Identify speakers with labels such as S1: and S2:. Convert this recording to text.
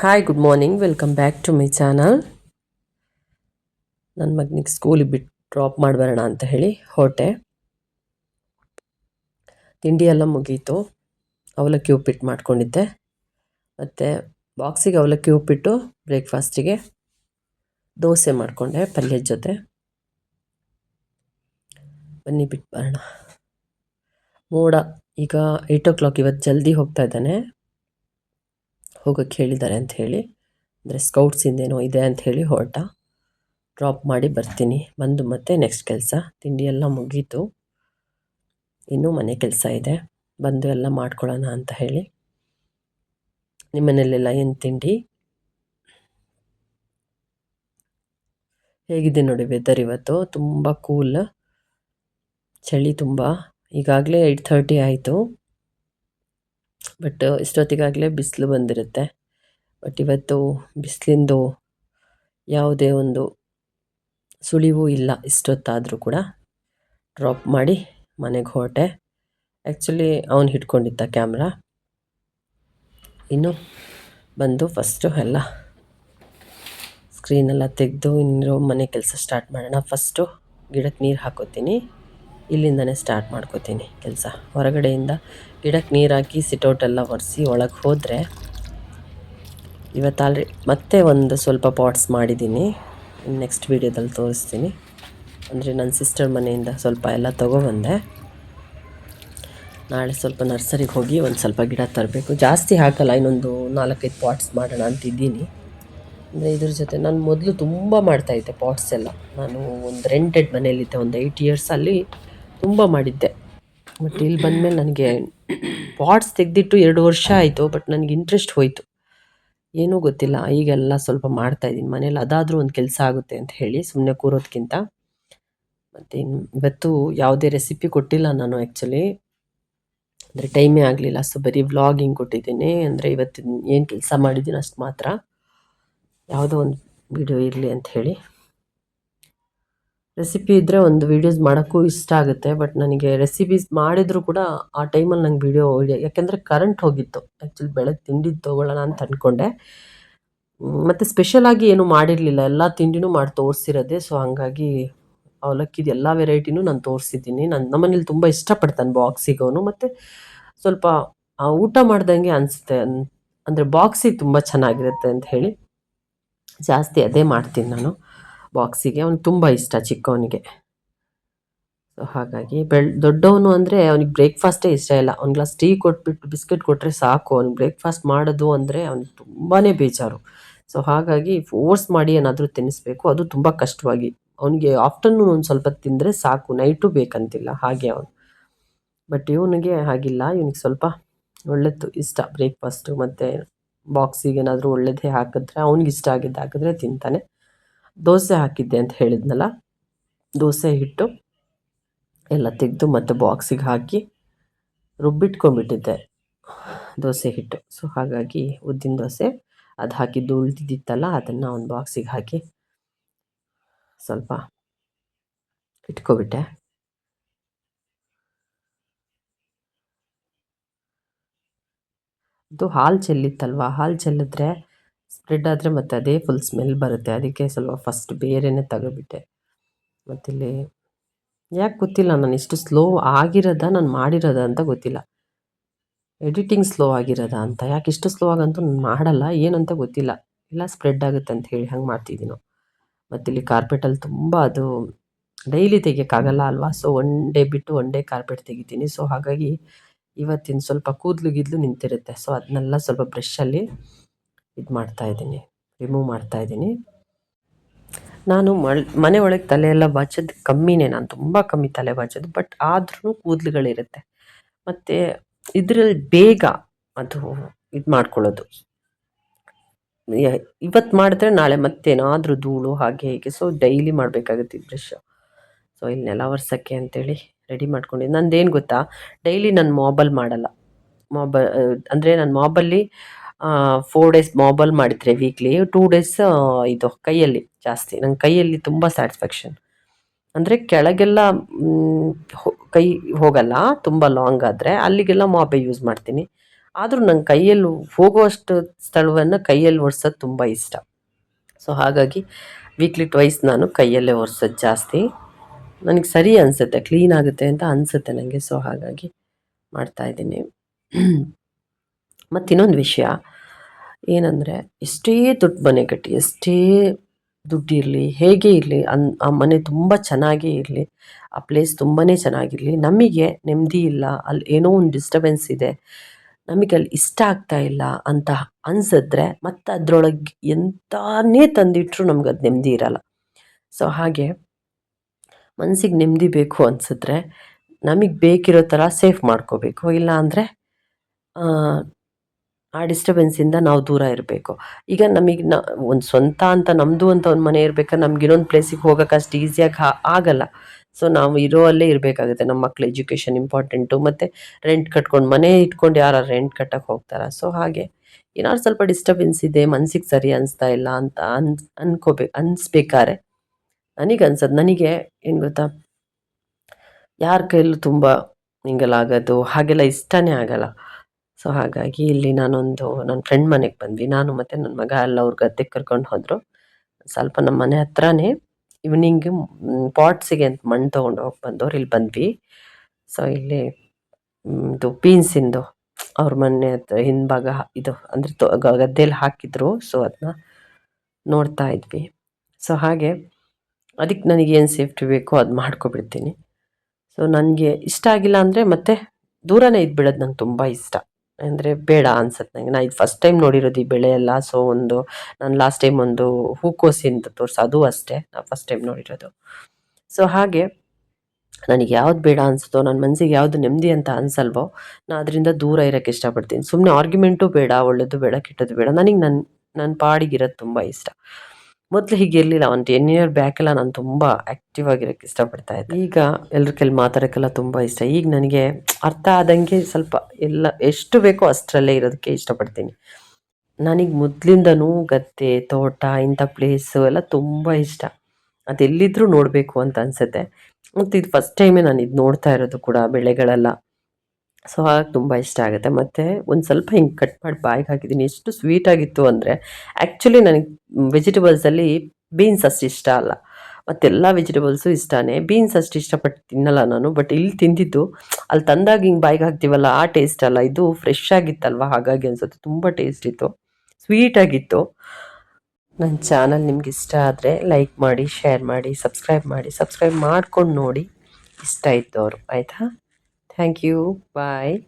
S1: Hi good morning welcome back to my channel ನನ್ನ ಮಗನಿಗೆ ಸ್ಕೂಲಿಗೆ ಬಿಟ್ಟು ಡ್ರಾಪ್ ಮಾಡಿ ಬರೋಣ ಅಂತ ಹೇಳಿ ಹೊಟ್ಟೆ ತಿಂಡಿ ಎಲ್ಲ ಮುಗೀತು. ಅವಲಕ್ಕಿ ಉಪ್ಪಿಟ್ಟು ಮಾಡ್ಕೊಂಡಿದ್ದೆ. ಮತ್ತು ಬಾಕ್ಸಿಗೆ ಅವಲಕ್ಕಿ ಉಪ್ಪಿಟ್ಟು ಬ್ರೇಕ್ಫಾಸ್ಟಿಗೆ ದೋಸೆ ಮಾಡಿಕೊಂಡೆ ಪಲ್ಯದ ಜೊತೆ. ಬನ್ನಿ ಬಿಟ್ಟು ಬರೋಣ. ಮೋಡ ಈಗ ಏಯ್ಟ್ ಓ ಕ್ಲಾಕ್ ಇವತ್ತು ಜಲ್ದಿ ಹೋಗ್ತಾ ಇದ್ದಾನೆ. ಹೋಗೋಕ್ಕೆ ಹೇಳಿದ್ದಾರೆ ಅಂತ ಹೇಳಿ, ಅಂದರೆ ಸ್ಕೌಟ್ಸಿಂದೇನೋ ಇದೆ ಅಂತ ಹೇಳಿ ಹೊರಟ. ಡ್ರಾಪ್ ಮಾಡಿ ಬರ್ತೀನಿ. ಬಂದು ಮತ್ತೆ ನೆಕ್ಸ್ಟ್ ಕೆಲಸ. ತಿಂಡಿ ಎಲ್ಲ ಮುಗೀತು. ಇನ್ನೂ ಮನೆ ಕೆಲಸ ಇದೆ. ಬಂದು ಎಲ್ಲ ಮಾಡ್ಕೊಳ್ಳೋಣ ಅಂತ ಹೇಳಿ. ನಿಮ್ಮನೆಯಲ್ಲೆಲ್ಲ ಏನು ತಿಂಡಿ? ಹೇಗಿದೆ ನೋಡಿ ವೆದರ್ ಇವತ್ತು? ತುಂಬ ಕೂಲ್ ಚಳಿ ತುಂಬ. ಈಗಾಗಲೇ ಏಯ್ಟ್ ಥರ್ಟಿ ಆಯಿತು. ಬಟ್ ಇಷ್ಟೊತ್ತಿಗಾಗಲೇ ಬಿಸಿಲು ಬಂದಿರುತ್ತೆ. ಬಟ್ ಇವತ್ತು ಬಿಸಿಲಿಂದು ಯಾವುದೇ ಒಂದು ಸುಳಿವು ಇಲ್ಲ. ಇಷ್ಟೊತ್ತಾದರೂ ಕೂಡ ಡ್ರಾಪ್ ಮಾಡಿ ಮನೆಗೆ ಹೊರಟೆ. ಆ್ಯಕ್ಚುಲಿ ಅವನು ಹಿಡ್ಕೊಂಡಿದ್ದ ಕ್ಯಾಮ್ರಾ ಇನ್ನು ಬಂದು ಫಸ್ಟು ಎಲ್ಲ ಸ್ಕ್ರೀನೆಲ್ಲ ತೆಗೆದು ಇನ್ನಿರೋ ಮನೆ ಕೆಲಸ ಸ್ಟಾರ್ಟ್ ಮಾಡೋಣ. ಫಸ್ಟು ಗಿಡಕ್ಕೆ ನೀರು ಹಾಕೋತೀನಿ. ಇಲ್ಲಿಂದನೇ ಸ್ಟಾರ್ಟ್ ಮಾಡ್ಕೋತೀನಿ ಕೆಲಸ. ಹೊರಗಡೆಯಿಂದ ಗಿಡಕ್ಕೆ ನೀರು ಹಾಕಿ ಸಿಟೌಟೆಲ್ಲ ಒರೆಸಿ ಒಳಗೆ ಹೋದರೆ ಇವತ್ತು ಆಲ್ರೆ ಮತ್ತೆ ಒಂದು ಸ್ವಲ್ಪ ಪಾಟ್ಸ್ ಮಾಡಿದ್ದೀನಿ. ನೆಕ್ಸ್ಟ್ ವೀಡಿಯೋದಲ್ಲಿ ತೋರಿಸ್ತೀನಿ. ಅಂದರೆ ನನ್ನ ಸಿಸ್ಟರ್ ಮನೆಯಿಂದ ಸ್ವಲ್ಪ ಎಲ್ಲ ತೊಗೊಬಂದೆ. ನಾಳೆ ಸ್ವಲ್ಪ ನರ್ಸರಿಗೆ ಹೋಗಿ ಒಂದು ಸ್ವಲ್ಪ ಗಿಡ ತರಬೇಕು. ಜಾಸ್ತಿ ಹಾಕಲ್ಲ, ಇನ್ನೊಂದು ನಾಲ್ಕೈದು ಪಾಟ್ಸ್ ಮಾಡೋಣ ಅಂತಿದ್ದೀನಿ. ಅಂದರೆ ಇದ್ರ ಜೊತೆ ನಾನು ಮೊದಲು ತುಂಬ ಮಾಡ್ತಾಯಿದ್ದೆ ಪಾಟ್ಸ್ ಎಲ್ಲ. ನಾನು ಒಂದು ರೆಂಟೆಡ್ ಮನೆಯಲ್ಲಿದ್ದೆ, ಒಂದು ಏಯ್ಟ್ ಇಯರ್ಸಲ್ಲಿ ತುಂಬ ಮಾಡಿದ್ದೆ. ಬಟ್ ಇಲ್ಲಿ ಬಂದಮೇಲೆ ನನಗೆ ಪಾಟ್ಸ್ ತೆಗೆದಿಟ್ಟು ಎರಡು ವರ್ಷ ಆಯಿತು ಬಟ್ ನನಗೆ ಇಂಟ್ರೆಸ್ಟ್ ಹೋಯಿತು. ಏನೂ ಗೊತ್ತಿಲ್ಲ, ಈಗೆಲ್ಲ ಸ್ವಲ್ಪ ಮಾಡ್ತಾಯಿದ್ದೀನಿ ಮನೇಲಿ ಅದಾದರೂ ಒಂದು ಕೆಲಸ ಆಗುತ್ತೆ ಅಂತ ಹೇಳಿ ಸುಮ್ಮನೆ ಕೂರೋದಕ್ಕಿಂತ ಮತ್ತು ಇವತ್ತು ಯಾವುದೇ ರೆಸಿಪಿ ಕೊಟ್ಟಿಲ್ಲ ನಾನು ಆ್ಯಕ್ಚುಲಿ ಅಂದರೆ ಟೈಮೇ ಆಗಲಿಲ್ಲ, ಸೊ ಬರೀ ವ್ಲಾಗಿಂಗ್ ಕೊಟ್ಟಿದ್ದೀನಿ. ಅಂದರೆ ಇವತ್ತಿನ ಏನು ಕೆಲಸ ಮಾಡಿದ್ದೀನಿ ಅಷ್ಟು ಮಾತ್ರ. ಯಾವುದೋ ಒಂದು ವಿಡಿಯೋ ಇರಲಿ ಅಂತ ಹೇಳಿ. ರೆಸಿಪಿ ಇದ್ದರೆ ಒಂದು ವೀಡಿಯೋಸ್ ಮಾಡೋಕ್ಕೂ ಇಷ್ಟ ಆಗುತ್ತೆ ಬಟ್ ನನಗೆ ರೆಸಿಪೀಸ್ ಮಾಡಿದರೂ ಕೂಡ ಆ ಟೈಮಲ್ಲಿ ನಂಗೆ ವೀಡಿಯೋ ಯಾಕೆಂದರೆ ಕರೆಂಟ್ ಹೋಗಿತ್ತು. ಆ್ಯಕ್ಚುಲಿ ಬೆಳಗ್ಗೆ ತಿಂಡಿ ತೊಗೊಳ್ಳೋಣ ಅಂತ ಅಂದ್ಕೊಂಡೆ ಮತ್ತು ಸ್ಪೆಷಲಾಗಿ ಏನು ಮಾಡಿರಲಿಲ್ಲ. ಎಲ್ಲ ತಿಂಡಿನೂ ಮಾಡಿ ತೋರಿಸಿರೋದೆ ಸೊ ಹಂಗಾಗಿ ಅವಲಕ್ಕಿದು ಎಲ್ಲ ವೆರೈಟಿನೂ ನಾನು ತೋರಿಸಿದ್ದೀನಿ. ನಾನು ನಮ್ಮನೇಲಿ ತುಂಬ ಇಷ್ಟಪಡ್ತಾನೆ ಬಾಕ್ಸಿಗೆ ಅವನು ಮತ್ತು ಸ್ವಲ್ಪ ಊಟ ಮಾಡ್ದಂಗೆ ಅನಿಸುತ್ತೆ ಅಂದರೆ ಬಾಕ್ಸಿಗೆ ತುಂಬ ಚೆನ್ನಾಗಿರುತ್ತೆ ಅಂತ ಹೇಳಿ ಜಾಸ್ತಿ ಅದೇ ಮಾಡ್ತೀನಿ ನಾನು. ಬಾಕ್ಸಿಗೆ ಅವ್ನು ತುಂಬ ಇಷ್ಟ ಚಿಕ್ಕವನಿಗೆ. ಸೊ ಹಾಗಾಗಿ ಬೆಳ್, ದೊಡ್ಡವನು ಅಂದರೆ ಅವ್ನಿಗೆ ಬ್ರೇಕ್ಫಾಸ್ಟೇ ಇಷ್ಟ ಇಲ್ಲ. ಒಂದು ಗ್ಲಾಸ್ ಟೀ ಕೊಟ್ಬಿಟ್ಟು ಬಿಸ್ಕೆಟ್ ಕೊಟ್ಟರೆ ಸಾಕು. ಅವ್ನಿಗೆ ಬ್ರೇಕ್ಫಾಸ್ಟ್ ಮಾಡೋದು ಅಂದರೆ ಅವ್ನಿಗೆ ತುಂಬಾ ಬೇಜಾರು. ಸೊ ಹಾಗಾಗಿ ಫೋರ್ಸ್ ಮಾಡಿ ಏನಾದರೂ ತಿನ್ನಿಸ್ಬೇಕು. ಅದು ತುಂಬ ಕಷ್ಟವಾಗಿ. ಅವನಿಗೆ ಆಫ್ಟರ್ನೂನ್ ಒಂದು ಸ್ವಲ್ಪ ತಿಂದರೆ ಸಾಕು. ನೈಟು ಬೇಕಂತಿಲ್ಲ. ಹಾಗೆ ಅವನು. ಬಟ್ ಇವನಿಗೆ ಹಾಗಿಲ್ಲ. ಇವನಿಗೆ ಸ್ವಲ್ಪ ಒಳ್ಳೆದು ಇಷ್ಟ. ಬ್ರೇಕ್ಫಾಸ್ಟು ಮತ್ತು ಬಾಕ್ಸಿಗೆ ಏನಾದರೂ ಒಳ್ಳೇದೇ ಹಾಕಿದ್ರೆ ಅವ್ನಿಗೆ ಇಷ್ಟ ಆಗಿದ್ದು ಹಾಕಿದ್ರೆ ತಿಂತಾನೆ. ದೋಸೆ ಹಾಕಿದ್ದೆ ಅಂತ ಹೇಳಿದ್ನಲ್ಲ, ದೋಸೆ ಹಿಟ್ಟು ಎಲ್ಲ ತೆಗೆದು ಮತ್ತು ಬಾಕ್ಸಿಗೆ ಹಾಕಿ ರುಬ್ಬಿಟ್ಕೊಂಡ್ಬಿಟ್ಟಿದ್ದೆ ದೋಸೆ ಹಿಟ್ಟು. ಸೊ ಹಾಗಾಗಿ ಉದ್ದಿನ ದೋಸೆ, ಅದು ಹಾಕಿದ್ದು ಉಳಿದಿದ್ದಿತ್ತಲ್ಲ, ಅದನ್ನು ಒಂದು ಬಾಕ್ಸಿಗೆ ಹಾಕಿ ಸ್ವಲ್ಪ ಇಟ್ಕೊಬಿಟ್ಟೆ. ಅದು ಹಾಲು ಚೆಲ್ಲಿತ್ತಲ್ವ? ಹಾಲು ಚೆಲ್ಲಿದ್ರೆ ಸ್ಪ್ರೆಡ್ ಆದರೆ ಮತ್ತೆ ಅದೇ ಫುಲ್ ಸ್ಮೆಲ್ ಬರುತ್ತೆ. ಅದಕ್ಕೆ ಸ್ವಲ್ಪ ಫಸ್ಟ್ ಬೇರೆಯೇ ತೆಗೆದ್ಬಿಟ್ಟೆ. ಮತ್ತಿಲ್ಲಿ, ಯಾಕೆ ಗೊತ್ತಿಲ್ಲ ನಾನು ಇಷ್ಟು ಸ್ಲೋ ಆಗಿರೋದ, ನಾನು ಮಾಡಿರೋದ ಅಂತ ಗೊತ್ತಿಲ್ಲ. ಎಡಿಟಿಂಗ್ ಸ್ಲೋ ಆಗಿರೋದ ಅಂತ. ಯಾಕೆ ಇಷ್ಟು ಸ್ಲೋ ಆಗಂತೂ ನಾನು ಮಾಡಲ್ಲ ಏನಂತ ಗೊತ್ತಿಲ್ಲ. ಇಲ್ಲ ಸ್ಪ್ರೆಡ್ ಆಗುತ್ತೆ ಅಂತ ಹೇಳಿ ಹಂಗೆ ಮಾಡ್ತಿದ್ದೀನೋ ಮತ್ತಿಲ್ಲಿ ಕಾರ್ಪೆಟಲ್ಲಿ ತುಂಬ ಅದು ಡೈಲಿ ತೆಗಿಯೋಕ್ಕಾಗಲ್ಲ ಅಲ್ವಾ? ಸೊ ಒನ್ ಡೇ ಬಿಟ್ಟು ಒನ್ ಡೇ ಕಾರ್ಪೆಟ್ ತೆಗಿತೀನಿ. ಸೊ ಹಾಗಾಗಿ ಇವತ್ತಿನ ಸ್ವಲ್ಪ ಕೂದಲು ಗಿದ್ಲು ನಿಂತಿರುತ್ತೆ. ಸೊ ಅದನ್ನೆಲ್ಲ ಸ್ವಲ್ಪ ಬ್ರಷಲ್ಲಿ ಇದು ಮಾಡ್ತಾಯಿದ್ದೀನಿ ರಿಮೂವ್ ಮಾಡ್ತಾ ಇದ್ದೀನಿ. ನಾನು ಮನೆ ಒಳಗೆ ತಲೆ ಎಲ್ಲ ಬಾಚೋದು ಕಮ್ಮಿನೇ, ನಾನು ತುಂಬ ಕಮ್ಮಿ ತಲೆ ಬಾಚೋದು ಬಟ್ ಆದ್ರೂ ಕೂದಲುಗಳಿರುತ್ತೆ. ಮತ್ತು ಇದರಲ್ಲಿ ಬೇಗ ಅದು ಇದು ಮಾಡ್ಕೊಳ್ಳೋದು. ಇವತ್ತು ಮಾಡಿದ್ರೆ ನಾಳೆ ಮತ್ತೇನಾದರೂ ಧೂಳು, ಹಾಗೆ ಹೀಗೆ ಸೊ ಡೈಲಿ ಮಾಡಬೇಕಾಗುತ್ತೆ ಈ ಬ್ರಷ್ ಸೊ ಇಲ್ಲಿ ನೆಲ ಒರ್ಸೋಕ್ಕೆ ಅಂತೇಳಿ ರೆಡಿ ಮಾಡ್ಕೊಂಡಿದ್ದು ನಂದೇನು ಗೊತ್ತಾ ಡೈಲಿ ನಾನು ಮಾಬಲ್ ಮಾಡಲ್ಲ. ಮಾಬ ಅಂದರೆ ನಾನು ಮಾಬಲ್ಲಿ ಫೋರ್ ಡೇಸ್ ಮೊಬೈಲ್ ಮಾಡಿದರೆ ವೀಕ್ಲಿ ಟೂ ಡೇಸ್ ಇದು ಕೈಯಲ್ಲಿ ಜಾಸ್ತಿ. ನಂಗೆ ಕೈಯಲ್ಲಿ ತುಂಬ ಸ್ಯಾಟಿಸ್ಫ್ಯಾಕ್ಷನ್ ಅಂದರೆ ಕೆಳಗೆಲ್ಲ ಕೈ ಹೋಗಲ್ಲ, ತುಂಬ ಲಾಂಗ್ ಆದರೆ ಅಲ್ಲಿಗೆಲ್ಲ ಮಾಬೆ ಯೂಸ್ ಮಾಡ್ತೀನಿ. ಆದರೂ ನಂಗೆ ಕೈಯಲ್ಲಿ ಹೋಗುವಷ್ಟು ಸ್ಥಳವನ್ನು ಕೈಯಲ್ಲಿ ಒರೆಸೋದು ತುಂಬ ಇಷ್ಟ. ಸೊ ಹಾಗಾಗಿ ವೀಕ್ಲಿ ಟ್ವೈಸ್ ನಾನು ಕೈಯಲ್ಲೇ ಒರೆಸೋದು ಜಾಸ್ತಿ. ನನಗೆ ಸರಿ ಅನಿಸುತ್ತೆ ಕ್ಲೀನ್ ಆಗುತ್ತೆ ಅಂತ ಅನಿಸುತ್ತೆ ನನಗೆ ಸೊ ಹಾಗಾಗಿ ಮಾಡ್ತಾಯಿದ್ದೀನಿ ಮತ್ತು ಇನ್ನೊಂದು ವಿಷಯ. ಏನಂದರೆ, ಎಷ್ಟೇ ದುಡ್ಡು ಮನೆ ಕಟ್ಟಿ, ಎಷ್ಟೇ ದುಡ್ಡಿರಲಿ ಹೇಗೆ ಇರಲಿ, ಅನ್, ಆ ಮನೆ ತುಂಬ ಚೆನ್ನಾಗೇ ಇರಲಿ, ಆ ಪ್ಲೇಸ್ ತುಂಬಾ ಚೆನ್ನಾಗಿರಲಿ, ನಮಗೆ ನೆಮ್ಮದಿ ಇಲ್ಲ ಅಲ್ಲಿ ಏನೋ ಒಂದು ಡಿಸ್ಟರ್ಬೆನ್ಸ್ ಇದೆ, ನಮಗೆ ಅಲ್ಲಿ ಇಷ್ಟ ಆಗ್ತಾ ಇಲ್ಲ ಅಂತ ಅನ್ಸಿದ್ರೆ ಮತ್ತೆ ಅದರೊಳಗೆ ಎಂತಾನೇ ತಂದಿಟ್ಟರು ನಮ್ಗೆ ಅದು ನೆಮ್ಮದಿ ಇರಲ್ಲ. ಸೊ ಹಾಗೆ ಮನಸ್ಸಿಗೆ ನೆಮ್ಮದಿ ಬೇಕು ಅನಿಸಿದ್ರೆ ನಮಗೆ ಬೇಕಿರೋ ಥರ ಸೇಫ್ ಮಾಡ್ಕೋಬೇಕು. ಇಲ್ಲ ಅಂದರೆ ಆ ಡಿಸ್ಟರ್ಬೆನ್ಸಿಂದ ನಾವು ದೂರ ಇರಬೇಕು. ಈಗ ನಮಗೆ ನ, ಒಂದು ಸ್ವಂತ ಅಂತ ನಮ್ಮದು ಅಂತ ಒಂದು ಮನೆ ಇರ್ಬೇಕಾದ್ರೆ ನಮ್ಗೆ ಇನ್ನೊಂದು ಪ್ಲೇಸಿಗೆ ಹೋಗೋಕೆ ಅಷ್ಟು ಈಸಿಯಾಗಿ ಆಗಲ್ಲ. ಸೊ ನಾವು ಇರೋ ಅಲ್ಲೇ ಇರಬೇಕಾಗುತ್ತೆ ನಮ್ಮ ಮಕ್ಳ ಎಜುಕೇಷನ್ ಇಂಪಾರ್ಟೆಂಟು ಮತ್ತು ರೆಂಟ್ ಕಟ್ಕೊಂಡು ಮನೆ ಇಟ್ಕೊಂಡು ಯಾರು ರೆಂಟ್ ಕಟ್ಟಕ್ಕೆ ಹೋಗ್ತಾರ? ಸೊ ಹಾಗೆ ಏನಾದ್ರು ಸ್ವಲ್ಪ ಡಿಸ್ಟರ್ಬೆನ್ಸ್ ಇದೆ, ಮನ್ಸಿಗೆ ಸರಿ ಅನಿಸ್ತಾ ಇಲ್ಲ ಅಂತ ಅನ್ ಅನ್ಕೋಬೇಕು ಅನಿಸ್ಬೇಕಾರೆ ನನಗೆ ಅನ್ಸೋದು, ನನಗೆ ಏನು ಗೊತ್ತಾ? ಯಾರ ಕೈಲೂ ತುಂಬ ಹಿಂಗಲ್ಲ ಆಗೋದು, ಹಾಗೆಲ್ಲ ಇಷ್ಟನೇ ಆಗಲ್ಲ. ಸೊ ಹಾಗಾಗಿ ಇಲ್ಲಿ ನಾನೊಂದು ನನ್ನ ಫ್ರೆಂಡ್ ಮನೆಗೆ ಬಂದ್ವಿ. ನಾನು ಮತ್ತು ನನ್ನ ಮಗ ಎಲ್ಲ ಅವ್ರ ಗದ್ದೆಗೆ ಕರ್ಕೊಂಡು ಹೋದರು. ಸ್ವಲ್ಪ ನಮ್ಮ ಮನೆ ಹತ್ರನೇ ಈವ್ನಿಂಗ್ ಪಾಟ್ಸಿಗೆ ಅಂತ ಮಣ್ಣು ತೊಗೊಂಡು ಹೋಗಿ ಬಂದವ್ರು ಇಲ್ಲಿ ಬಂದ್ವಿ. ಸೊ ಇಲ್ಲಿ ಇದು ಬೀನ್ಸಿಂದು ಅವ್ರ ಮನೆ ಹತ್ರ ಹಿಂಭಾಗ ಇದು ಅಂದರೆ ಗದ್ದೆಯಲ್ಲಿ ಹಾಕಿದ್ರು. ಸೊ ಅದನ್ನ ನೋಡ್ತಾ ಇದ್ವಿ. ಸೊ ಹಾಗೆ ಅದಕ್ಕೆ ನನಗೇನು ಸೇಫ್ಟಿ ಬೇಕೋ ಅದು ಮಾಡ್ಕೊಬಿಡ್ತೀನಿ. ಸೊ ನನಗೆ ಇಷ್ಟ ಆಗಿಲ್ಲ ಅಂದರೆ ಮತ್ತೆ ದೂರನೇ ಇದ್ಬಿಡೋದು ನಂಗೆ ತುಂಬ ಇಷ್ಟ. ಅಂದರೆ ಬೇಡ ಅನ್ಸುತ್ತೆ ನನಗೆ ನಾ ಇದು ಫಸ್ಟ್ ಟೈಮ್ ನೋಡಿರೋದು ಈ ಬೆಳೆ ಎಲ್ಲ ಸೊ ಒಂದು, ನಾನು ಲಾಸ್ಟ್ ಟೈಮ್ ಒಂದು ಹೂಕೋಸಿ ಅಂತ ತೋರ್ಸ. ಅದು ಅಷ್ಟೇ. ನಾ ಫಸ್ಟ್ ಟೈಮ್ ನೋಡಿರೋದು. ಸೊ ಹಾಗೆ ನನಗೆ ಯಾವ್ದು ಬೇಡ ಅನಿಸುತ್ತೋ ನನ್ನ ಮನಸ್ಸಿಗೆ ಯಾವುದು ನೆಮ್ಮದಿ ಅಂತ ಅನ್ಸಲ್ವೋ, ನಾ ಅದರಿಂದ ದೂರ ಇರೋಕ್ಕೆ ಇಷ್ಟಪಡ್ತೀನಿ. ಸುಮ್ಮನೆ ಆರ್ಗ್ಯುಮೆಂಟು ಬೇಡ, ಒಳ್ಳೇದು ಬೇಡ, ಕೆಟ್ಟದ್ದು ಬೇಡ. ನನಗೆ ನನ್ನ ನನ್ನ ಪಾಡಿಗಿರೋದು ತುಂಬ ಇಷ್ಟ. ಮೊದಲು ಹೀಗೆ ಇರಲಿಲ್ಲ. ಒಂದು ಟೆನ್ ಇಯರ್ ಬ್ಯಾಕೆಲ್ಲ ನಾನು ತುಂಬ ಆಕ್ಟಿವ್ ಆಗಿರೋಕ್ಕೆ ಇಷ್ಟಪಡ್ತಾ ಇದ್ದೆ. ಈಗ ಎಲ್ಲರ ಕೈಲಿ ಮಾತಾಡೋಕ್ಕೆಲ್ಲ ತುಂಬ ಇಷ್ಟ. ಈಗ ನನಗೆ ಅರ್ಥ ಆದಂಗೆ ಸ್ವಲ್ಪ ಎಲ್ಲ ಎಷ್ಟು ಬೇಕೋ ಅಷ್ಟರಲ್ಲೇ ಇರೋದಕ್ಕೆ ಇಷ್ಟಪಡ್ತೀನಿ. ನನಗೆ ಮೊದಲಿಂದನೂ ಗದ್ದೆ, ತೋಟ, ಇಂಥ ಪ್ಲೇಸು ಎಲ್ಲ ತುಂಬ ಇಷ್ಟ. ಅದೆಲ್ಲಿದ್ದರೂ ನೋಡಬೇಕು ಅಂತ ಅನಿಸುತ್ತೆ. ಮತ್ತು ಇದು ಫಸ್ಟ್ ಟೈಮೇ ನಾನು ಇದು ನೋಡ್ತಾ ಇರೋದು ಕೂಡ ಬೆಳೆಗಳೆಲ್ಲ. ಸೊ ಹಾಗಾಗಿ ತುಂಬ ಇಷ್ಟ ಆಗುತ್ತೆ. ಮತ್ತು ಒಂದು ಸ್ವಲ್ಪ ಹಿಂಗೆ ಕಟ್ ಮಾಡಿ ಬಾಯಿಗೆ ಹಾಕಿದ್ದೀನಿ. ಎಷ್ಟು ಸ್ವೀಟಾಗಿತ್ತು ಅಂದರೆ ಆ್ಯಕ್ಚುಲಿ ನನಗೆ ವೆಜಿಟೇಬಲ್ಸಲ್ಲಿ ಬೀನ್ಸ್ ಅಷ್ಟು ಇಷ್ಟ ಅಲ್ಲ. ಮತ್ತೆಲ್ಲ ವೆಜಿಟೇಬಲ್ಸು ಇಷ್ಟನೇ. ಬೀನ್ಸ್ ಅಷ್ಟು ಇಷ್ಟಪಟ್ಟು ತಿನ್ನಲ್ಲ ನಾನು ಬಟ್ ಇಲ್ಲಿ ತಿಂದಿದ್ದು. ಅಲ್ಲಿ ತಂದಾಗ ಹಿಂಗೆ ಬಾಯಿಗೆ ಹಾಕ್ತೀವಲ್ಲ, ಆ ಟೇಸ್ಟ್ ಅಲ್ಲ. ಇದು ಫ್ರೆಶ್ ಆಗಿತ್ತಲ್ವ? ಹಾಗಾಗಿ ಅನ್ಸುತ್ತೆ. ತುಂಬ ಟೇಸ್ಟ್ ಇತ್ತು. ಸ್ವೀಟಾಗಿತ್ತು ನನ್ನ ಚಾನಲ್ ನಿಮ್ಗೆ ಇಷ್ಟ ಆದರೆ ಲೈಕ್ ಮಾಡಿ ಶೇರ್ ಮಾಡಿ ಸಬ್ಸ್ಕ್ರೈಬ್ ಮಾಡಿ ಸಬ್ಸ್ಕ್ರೈಬ್ ಮಾಡ್ಕೊಂಡು ನೋಡಿ. ಇಷ್ಟ ಇದ್ದವರು ಆಯಿತಾ? Thank you. Bye.